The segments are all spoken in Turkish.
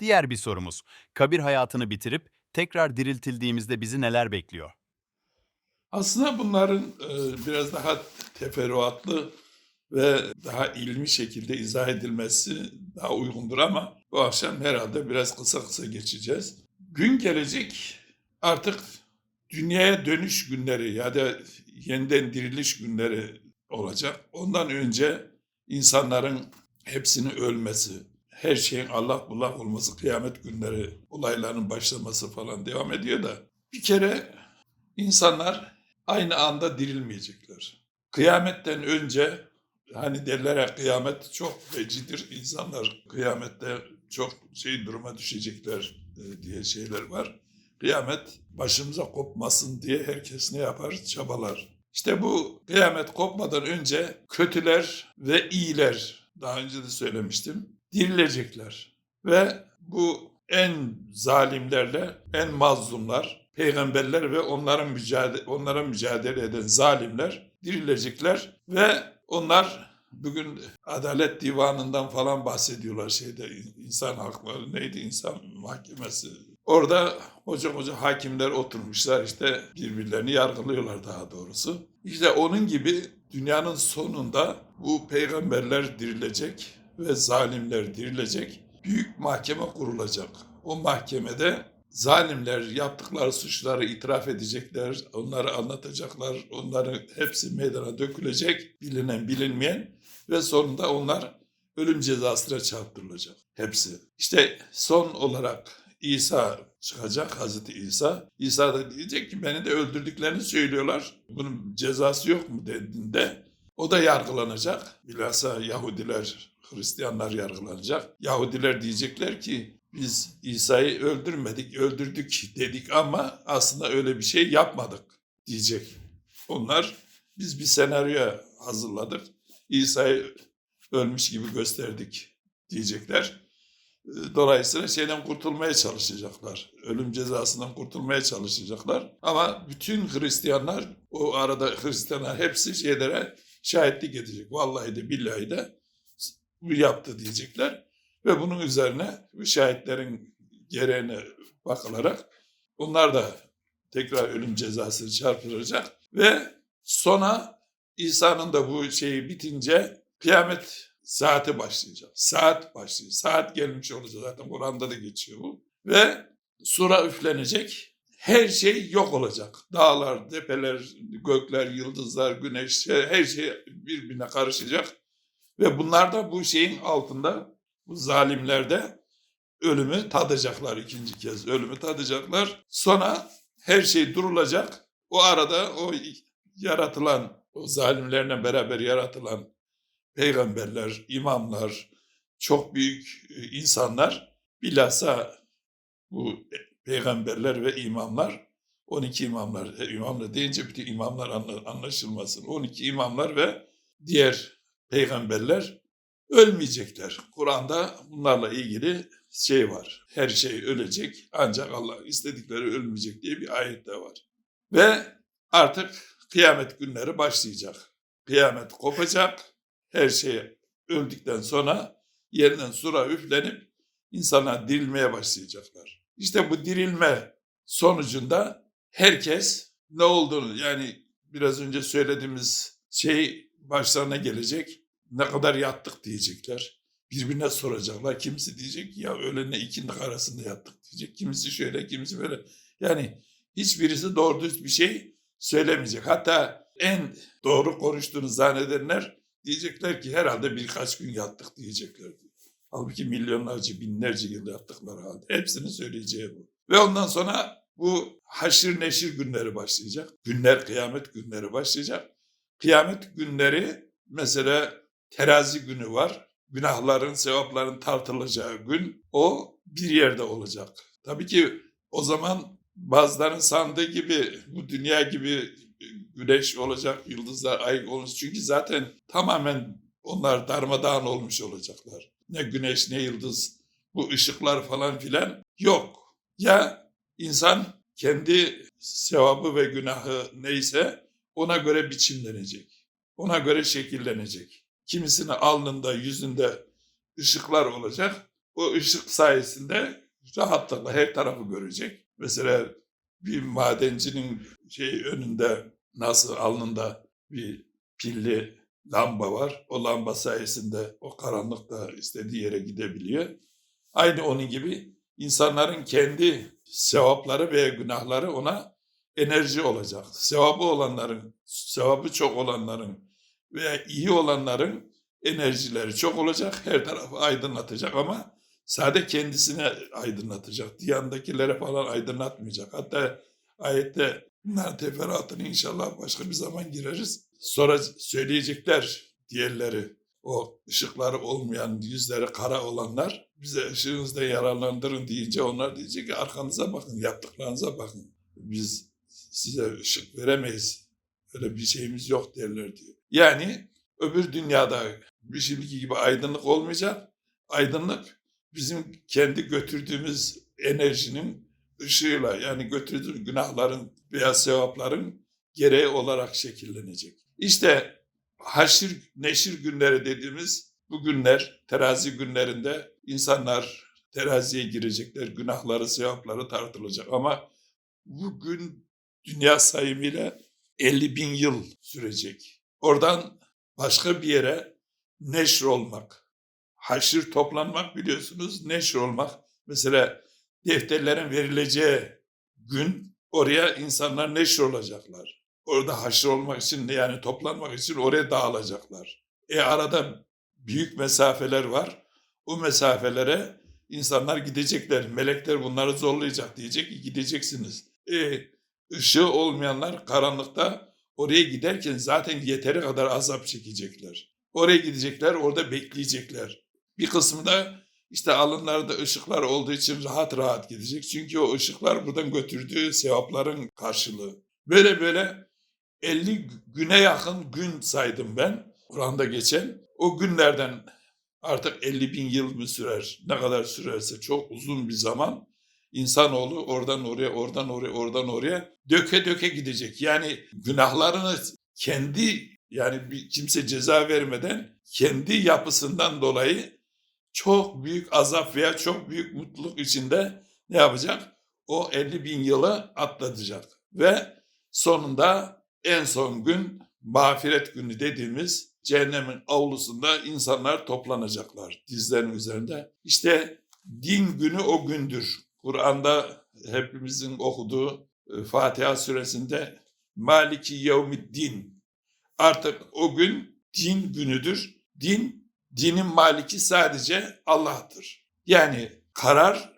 Diğer bir sorumuz. Kabir hayatını bitirip tekrar diriltildiğimizde bizi neler bekliyor? Aslında bunların e, biraz daha teferruatlı ve daha ilmi şekilde izah edilmesi daha uygundur ama bu akşam herhalde biraz kısa kısa geçeceğiz. Gün gelecek artık dünyaya dönüş günleri ya da yeniden diriliş günleri olacak. Ondan önce insanların hepsinin ölmesi, her şeyin Allah bullak olması, kıyamet günleri olayların başlaması falan devam ediyor da bir kere insanlar aynı anda dirilmeyecekler. Kıyametten önce hani derler ya kıyamet çok fecidir. İnsanlar kıyamette çok şey duruma düşecekler e, diye şeyler var. Kıyamet başımıza kopmasın diye herkes ne yapar? Çabalar. İşte bu kıyamet kopmadan önce kötüler ve iyiler daha önce de söylemiştim dirilecekler. Ve bu en zalimlerle en mazlumlar, peygamberler ve onların mücadele, onlara mücadele eden zalimler dirilecekler ve onlar bugün Adalet Divanı'ndan falan bahsediyorlar şeyde insan hakları neydi insan mahkemesi. Orada koca koca hakimler oturmuşlar işte birbirlerini yargılıyorlar daha doğrusu. İşte onun gibi dünyanın sonunda bu peygamberler dirilecek ve zalimler dirilecek. Büyük mahkeme kurulacak. O mahkemede zalimler yaptıkları suçları itiraf edecekler, onları anlatacaklar, onların hepsi meydana dökülecek, bilinen bilinmeyen ve sonunda onlar ölüm cezasına çarptırılacak. Hepsi. İşte son olarak İsa çıkacak, Hazreti İsa. İsa da diyecek ki beni de öldürdüklerini söylüyorlar. Bunun cezası yok mu dediğinde o da yargılanacak. Bilhassa Yahudiler, Hristiyanlar yargılanacak. Yahudiler diyecekler ki biz İsa'yı öldürmedik, öldürdük dedik ama aslında öyle bir şey yapmadık diyecek. Onlar biz bir senaryo hazırladık. İsa'yı ölmüş gibi gösterdik diyecekler. Dolayısıyla şeyden kurtulmaya çalışacaklar. Ölüm cezasından kurtulmaya çalışacaklar. Ama bütün Hristiyanlar, o arada Hristiyanlar hepsi şeylere şahitlik edecek. Vallahi de billahi de yaptı diyecekler. Ve bunun üzerine şahitlerin gereğine bakılarak onlar da tekrar ölüm cezası çarpılacak. Ve sona İsa'nın da bu şeyi bitince kıyamet saati başlayacak. Saat başlayacak. Saat gelmiş olacak zaten Kur'an'da da geçiyor bu. Ve sura üflenecek. Her şey yok olacak. Dağlar, tepeler, gökler, yıldızlar, güneş her şey birbirine karışacak. Ve bunlar da bu şeyin altında bu zalimler de ölümü tadacaklar ikinci kez. Ölümü tadacaklar. Sonra her şey durulacak. O arada o yaratılan, o zalimlerle beraber yaratılan peygamberler, imamlar, çok büyük e, insanlar bilhassa bu peygamberler ve imamlar 12 imamlar, e, imamlar deyince bütün imamlar anlaşılmasın. 12 imamlar ve diğer peygamberler ölmeyecekler. Kur'an'da bunlarla ilgili şey var. Her şey ölecek ancak Allah istedikleri ölmeyecek diye bir ayet de var. Ve artık kıyamet günleri başlayacak. Kıyamet kopacak her şey öldükten sonra yerinden sura üflenip insanlar dirilmeye başlayacaklar. İşte bu dirilme sonucunda herkes ne olduğunu yani biraz önce söylediğimiz şey başlarına gelecek. Ne kadar yattık diyecekler. Birbirine soracaklar. Kimisi diyecek ya öğlenle ikindi arasında yattık diyecek. Kimisi şöyle, kimisi böyle. Yani hiçbirisi doğru düz bir şey söylemeyecek. Hatta en doğru konuştuğunu zannedenler Diyecekler ki herhalde birkaç gün yattık diyecekler. Halbuki milyonlarca, binlerce yıl yattıkları halde. Hepsinin söyleyeceği bu. Ve ondan sonra bu haşir neşir günleri başlayacak. Günler, kıyamet günleri başlayacak. Kıyamet günleri mesela terazi günü var. Günahların, sevapların tartılacağı gün o bir yerde olacak. Tabii ki o zaman bazıların sandığı gibi bu dünya gibi güneş olacak, yıldızlar, ay olacak. Çünkü zaten tamamen onlar darmadağın olmuş olacaklar. Ne güneş ne yıldız, bu ışıklar falan filan yok. Ya insan kendi sevabı ve günahı neyse ona göre biçimlenecek. Ona göre şekillenecek. Kimisinin alnında, yüzünde ışıklar olacak. o ışık sayesinde rahatlıkla her tarafı görecek. Mesela bir madencinin şey önünde nasıl alnında bir pilli lamba var. O lamba sayesinde o karanlıkta istediği yere gidebiliyor. Aynı onun gibi insanların kendi sevapları veya günahları ona enerji olacak. Sevabı olanların, sevabı çok olanların veya iyi olanların enerjileri çok olacak. Her tarafı aydınlatacak ama sadece kendisine aydınlatacak. Yandakilere falan aydınlatmayacak. Hatta ayette bunların teferruatını inşallah başka bir zaman gireriz. Sonra söyleyecekler diğerleri. O ışıkları olmayan, yüzleri kara olanlar bize ışığınızda yararlandırın deyince onlar diyecek ki arkanıza bakın, yaptıklarınıza bakın. Biz size ışık veremeyiz. Öyle bir şeyimiz yok derler diyor. Yani öbür dünyada bir şimdiki gibi aydınlık olmayacak. Aydınlık bizim kendi götürdüğümüz enerjinin ışığıyla yani götürdüğümüz günahların veya sevapların gereği olarak şekillenecek. İşte haşir neşir günleri dediğimiz bu günler terazi günlerinde insanlar teraziye girecekler. Günahları, sevapları tartılacak. Ama bugün dünya sayımıyla 50 bin yıl sürecek. Oradan başka bir yere neşr olmak. Haşir toplanmak biliyorsunuz neşr olmak. Mesela defterlerin verileceği gün oraya insanlar neşr olacaklar. Orada haşr olmak için yani toplanmak için oraya dağılacaklar. E arada büyük mesafeler var. O mesafelere insanlar gidecekler. Melekler bunları zorlayacak diyecek ki gideceksiniz. E, ışığı olmayanlar karanlıkta oraya giderken zaten yeteri kadar azap çekecekler. Oraya gidecekler, orada bekleyecekler. Bir kısmı da işte alınlarda ışıklar olduğu için rahat rahat gidecek. Çünkü o ışıklar buradan götürdüğü sevapların karşılığı. Böyle böyle 50 güne yakın gün saydım ben Kur'an'da geçen. O günlerden artık 50 bin yıl mı sürer, ne kadar sürerse çok uzun bir zaman insanoğlu oradan oraya, oradan oraya, oradan oraya döke döke gidecek. Yani günahlarını kendi yani bir kimse ceza vermeden kendi yapısından dolayı çok büyük azap veya çok büyük mutluluk içinde ne yapacak? O 50 bin yılı atlatacak. Ve sonunda en son gün mağfiret günü dediğimiz cehennemin avlusunda insanlar toplanacaklar dizlerin üzerinde. İşte din günü o gündür. Kur'an'da hepimizin okuduğu e, Fatiha suresinde Maliki Yevmiddin. Artık o gün din günüdür. Din, dinin maliki sadece Allah'tır. Yani karar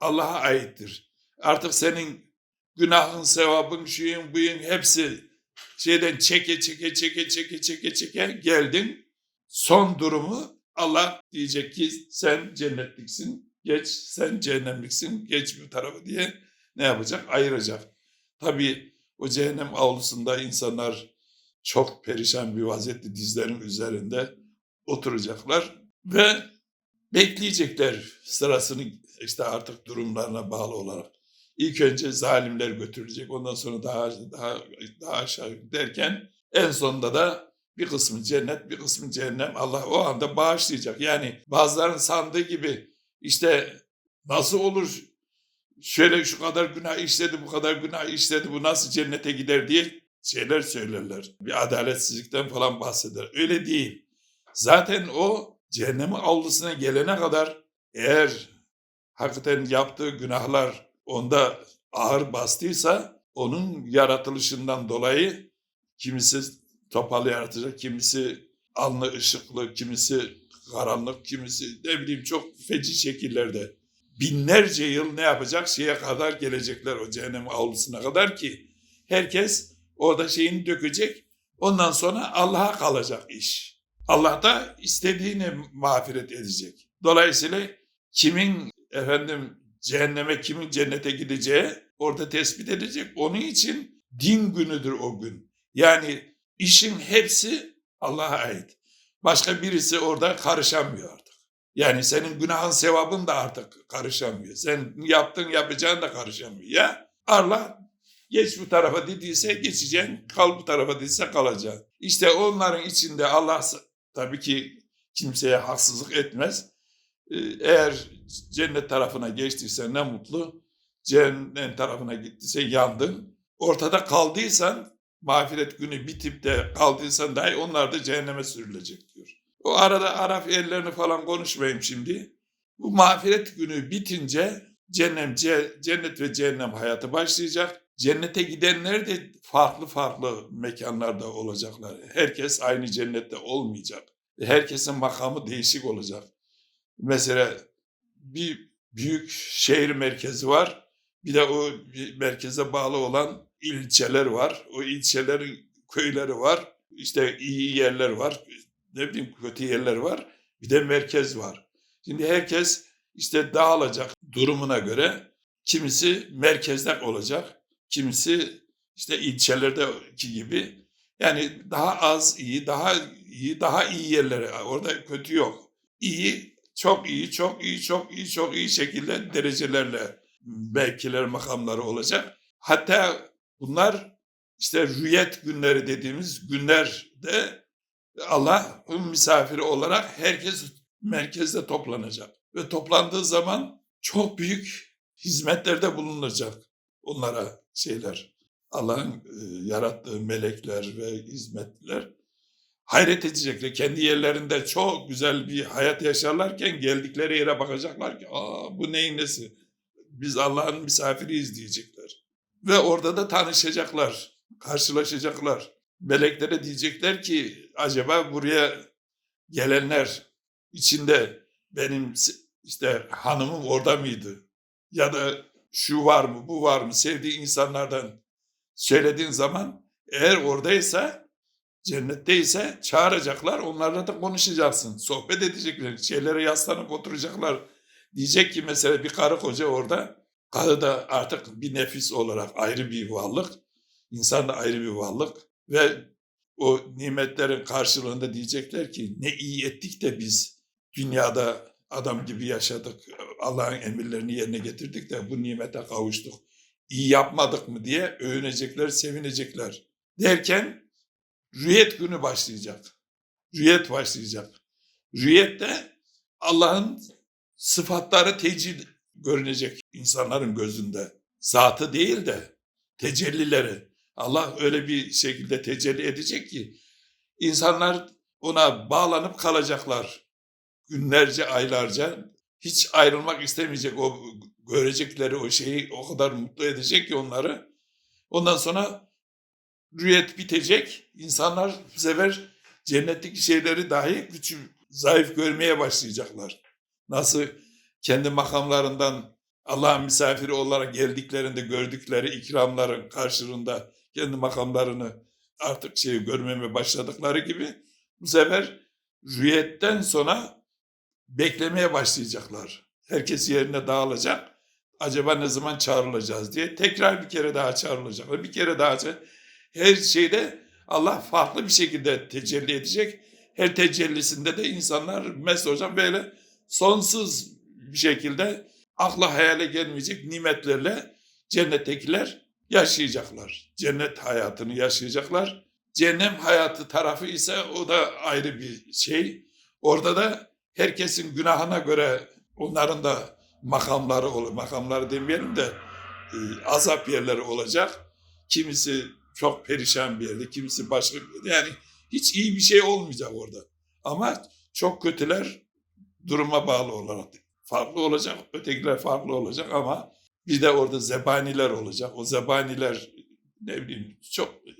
Allah'a aittir. Artık senin günahın, sevabın, şuyun, buyun hepsi şeyden çeke çeke çeke çeke çeke çeke geldin. Son durumu Allah diyecek ki sen cennetliksin, geç sen cehennemliksin, geç bir tarafa diye ne yapacak? Ayıracak. Tabii o cehennem avlusunda insanlar çok perişan bir vaziyette dizlerin üzerinde oturacaklar ve bekleyecekler sırasını işte artık durumlarına bağlı olarak. İlk önce zalimler götürülecek, ondan sonra daha daha daha aşağı derken en sonunda da bir kısmı cennet, bir kısmı cehennem Allah o anda bağışlayacak. Yani bazıların sandığı gibi işte nasıl olur şöyle şu kadar günah işledi, bu kadar günah işledi, bu nasıl cennete gider diye şeyler söylerler. Bir adaletsizlikten falan bahseder. Öyle değil. Zaten o cehennemin avlusuna gelene kadar eğer hakikaten yaptığı günahlar onda ağır bastıysa onun yaratılışından dolayı kimisi topal yaratacak, kimisi alnı ışıklı, kimisi karanlık, kimisi ne bileyim çok feci şekillerde binlerce yıl ne yapacak şeye kadar gelecekler o cehennem avlusuna kadar ki herkes orada şeyini dökecek. Ondan sonra Allah'a kalacak iş. Allah da istediğini mağfiret edecek. Dolayısıyla kimin efendim cehenneme kimin cennete gideceği orada tespit edecek. Onun için din günüdür o gün. Yani işin hepsi Allah'a ait. Başka birisi orada karışamıyor artık. Yani senin günahın sevabın da artık karışamıyor. Sen yaptın yapacağın da karışamıyor. Ya Allah geç bu tarafa dediyse geçeceksin, kal bu tarafa dediyse kalacaksın. İşte onların içinde Allah tabii ki kimseye haksızlık etmez. Ee, Eğer cennet tarafına geçtiysen ne mutlu. Cehennem tarafına gittiyse yandın. Ortada kaldıysan mağfiret günü bitip de kaldıysan dahi onlar da cehenneme sürülecek diyor. O arada Araf yerlerini falan konuşmayayım şimdi. Bu mağfiret günü bitince cennet, ce- cennet ve cehennem hayatı başlayacak. Cennete gidenler de farklı farklı mekanlarda olacaklar. Herkes aynı cennette olmayacak. Herkesin makamı değişik olacak. Mesela bir büyük şehir merkezi var. Bir de o merkeze bağlı olan ilçeler var. O ilçelerin köyleri var. İşte iyi yerler var. Ne bileyim kötü yerler var. Bir de merkez var. Şimdi herkes işte dağılacak durumuna göre kimisi merkezde olacak. Kimisi işte ilçelerdeki gibi. Yani daha az iyi, daha iyi, daha iyi yerlere. Orada kötü yok. İyi, çok iyi, çok iyi, çok iyi, çok iyi şekilde derecelerle mevkiler, makamları olacak. Hatta bunlar işte rüyet günleri dediğimiz günlerde Allah'ın misafiri olarak herkes merkezde toplanacak. Ve toplandığı zaman çok büyük hizmetlerde bulunacak onlara şeyler. Allah'ın e, yarattığı melekler ve hizmetler hayret edecekler. Kendi yerlerinde çok güzel bir hayat yaşarlarken geldikleri yere bakacaklar ki aa bu neyin nesi? Biz Allah'ın misafiriyiz diyecekler. Ve orada da tanışacaklar, karşılaşacaklar. Meleklere diyecekler ki acaba buraya gelenler içinde benim işte hanımım orada mıydı? Ya da şu var mı, bu var mı? Sevdiği insanlardan söylediğin zaman eğer oradaysa, cennetteyse çağıracaklar. Onlarla da konuşacaksın. Sohbet edecekler. Şeylere yaslanıp oturacaklar. Diyecek ki mesela bir karı koca orada. Karı da artık bir nefis olarak ayrı bir varlık. İnsan da ayrı bir varlık. Ve o nimetlerin karşılığında diyecekler ki ne iyi ettik de biz dünyada adam gibi yaşadık. Allah'ın emirlerini yerine getirdik de bu nimete kavuştuk. İyi yapmadık mı diye övünecekler, sevinecekler. Derken rüyet günü başlayacak. Rüyet başlayacak. Rüyette Allah'ın sıfatları tecil görünecek insanların gözünde. Zatı değil de tecellileri. Allah öyle bir şekilde tecelli edecek ki insanlar ona bağlanıp kalacaklar. Günlerce, aylarca hiç ayrılmak istemeyecek o görecekleri o şeyi o kadar mutlu edecek ki onları. Ondan sonra rüyet bitecek. İnsanlar bu sefer cennetteki şeyleri dahi küçük, zayıf görmeye başlayacaklar. Nasıl kendi makamlarından Allah'ın misafiri olarak geldiklerinde gördükleri ikramların karşılığında kendi makamlarını artık şey görmemeye başladıkları gibi bu sefer rüyetten sonra beklemeye başlayacaklar. Herkes yerine dağılacak. Acaba ne zaman çağrılacağız diye tekrar bir kere daha çağrılacaklar. Bir kere daha her şeyde Allah farklı bir şekilde tecelli edecek. Her tecellisinde de insanlar mesela hocam böyle sonsuz bir şekilde akla hayale gelmeyecek nimetlerle cennettekiler yaşayacaklar. Cennet hayatını yaşayacaklar. Cehennem hayatı tarafı ise o da ayrı bir şey. Orada da herkesin günahına göre onların da makamları olur. Makamları demeyelim de e, azap yerleri olacak. Kimisi çok perişan bir yerde, kimisi başka bir yerde. Yani hiç iyi bir şey olmayacak orada. Ama çok kötüler duruma bağlı olarak farklı olacak. Ötekiler farklı olacak ama bir de orada zebaniler olacak. O zebaniler ne bileyim çok e,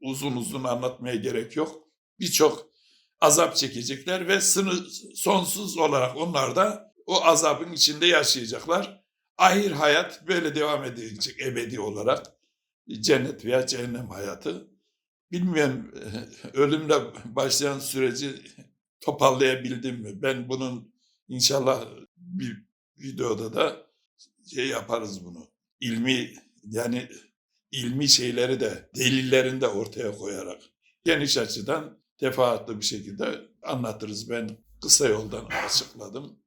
uzun uzun anlatmaya gerek yok. Birçok azap çekecekler ve sınır sonsuz olarak onlar da o azabın içinde yaşayacaklar. Ahir hayat böyle devam edecek ebedi olarak. Cennet veya cehennem hayatı. Bilmiyorum ölümle başlayan süreci toparlayabildim mi? Ben bunun inşallah bir videoda da şey yaparız bunu. İlmi yani ilmi şeyleri de delillerini de ortaya koyarak geniş açıdan defaatlı bir şekilde anlatırız. Ben kısa yoldan açıkladım.